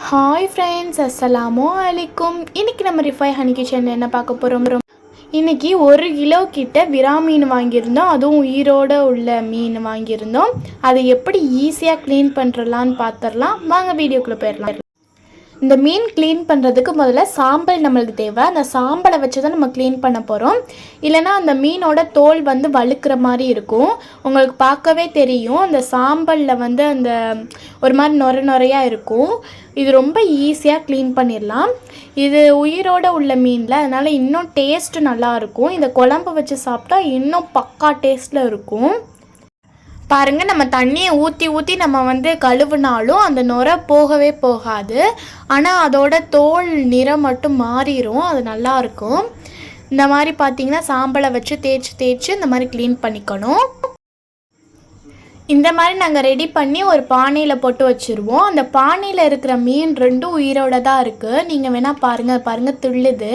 Hi friends அஸ்ஸலாமு அலைக்கும் இன்னைக்கு நம்ம ரிஃபை ஹனி கிச்சன் என்ன பார்க்க போகிறோம் இன்னைக்கு ஒரு கிலோ கிட்ட விரா மீன் வாங்கியிருந்தோம். அதுவும் உயிரோட உள்ள மீன் வாங்கியிருந்தோம். அதை எப்படி ஈஸியாக க்ளீன் பண்ணுறலான்னு பார்த்துடலாம் வாங்க வீடியோக்குள்ளே போயிடலாம். இந்த மீன் க்ளீன் பண்ணுறதுக்கு முதல்ல சாம்பல் நம்மளுக்கு தேவை. அந்த சாம்பலை வச்சு தான் நம்ம க்ளீன் பண்ண போகிறோம் இல்லைன்னா அந்த மீனோட தோல் வந்து வழுக்கிற மாதிரி இருக்கும். உங்களுக்கு பார்க்கவே தெரியும். அந்த சாம்பலில் வந்து அந்த ஒரு மாதிரி நொர நொறையாக இருக்கும். இது ரொம்ப ஈஸியாக க்ளீன் பண்ணிடலாம். இது உயிரோட உள்ள மீனில் அதனால் இன்னும் டேஸ்ட்டு நல்லா இருக்கும். இந்த குழம்பு வச்சு சாப்பிட்டா இன்னும் பக்கா டேஸ்ட்டில் இருக்கும். பாருங்கள் நம்ம தண்ணியை ஊற்றி ஊற்றி நம்ம வந்து கழுவுனாலும் அந்த நுரை போகவே போகாது. ஆனால் அதோட தோல் நிறம் மட்டும் மாறிடும் அது நல்லாயிருக்கும் இந்த மாதிரி பார்த்தீங்கன்னா சாம்பலை வச்சு தேய்ச்சி தேய்ச்சி இந்த மாதிரி க்ளீன் பண்ணிக்கணும். இந்த மாதிரி நாங்கள் ரெடி பண்ணி ஒரு பானையில் போட்டு வச்சுருவோம். அந்த பானையில் இருக்கிற மீன் ரெண்டும் உயிரோட தான் இருக்குது நீங்கள் வேணால் பாருங்கள் பாருங்கள் துள்ளுது.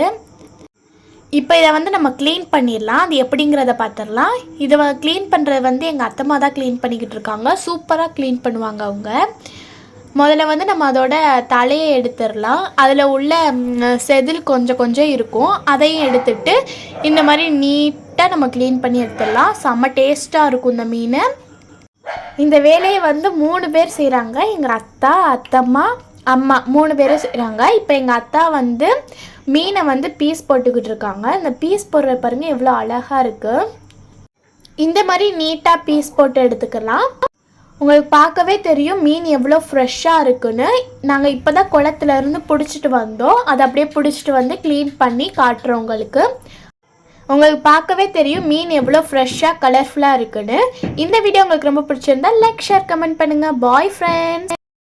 இப்போ இதை வந்து நம்ம க்ளீன் பண்ணிடலாம். அது எப்படிங்கிறத பார்த்துடலாம். இதை க்ளீன் பண்ணுறது வந்து எங்கள் அத்தம்மா தான் க்ளீன் பண்ணிக்கிட்டு இருக்காங்க. சூப்பராக க்ளீன் பண்ணுவாங்க அவங்க. முதல்ல வந்து நம்ம அதோட தலையை எடுத்துடலாம். அதில் உள்ள செதில் கொஞ்சம் கொஞ்சம் இருக்கும். அதையும் எடுத்துட்டு இந்த மாதிரி நீட்டாக நம்ம க்ளீன் பண்ணி எடுத்துடலாம். செம்ம டேஸ்ட்டாக இருக்கும் இந்த மீன். இந்த வேலையை வந்து மூணு பேர் செய்கிறாங்க எங்கள் அத்தா அத்தம்மா அம்மா மூணு பேரும் செய்கிறாங்க இப்போ எங்கள் அத்தா வந்து மீனை வந்து பீஸ் போட்டுக்கிட்டு இருக்காங்க. இந்த பீஸ் போடுற பாருங்க எவ்வளோ அழகாக இருக்குது இந்த மாதிரி நீட்டாக பீஸ் போட்டு எடுத்துக்கலாம். உங்களுக்கு பார்க்கவே தெரியும் மீன் எவ்வளோ ஃப்ரெஷ்ஷாக இருக்குன்னு. நாங்கள் இப்போ தான் குளத்துலேருந்து பிடிச்சிட்டு வந்தோம். அதை அப்படியே பிடிச்சிட்டு வந்து க்ளீன் பண்ணி காட்டுறோம் உங்களுக்கு. உங்களுக்கு பார்க்கவே தெரியும் மீன் எவ்வளோ ஃப்ரெஷ்ஷாக கலர்ஃபுல்லாக இருக்குன்னு. இந்த வீடியோ உங்களுக்கு ரொம்ப பிடிச்சிருந்தா லைக் ஷேர் கமெண்ட் பண்ணுங்கள் பாய் ஃப்ரெண்ட்ஸ்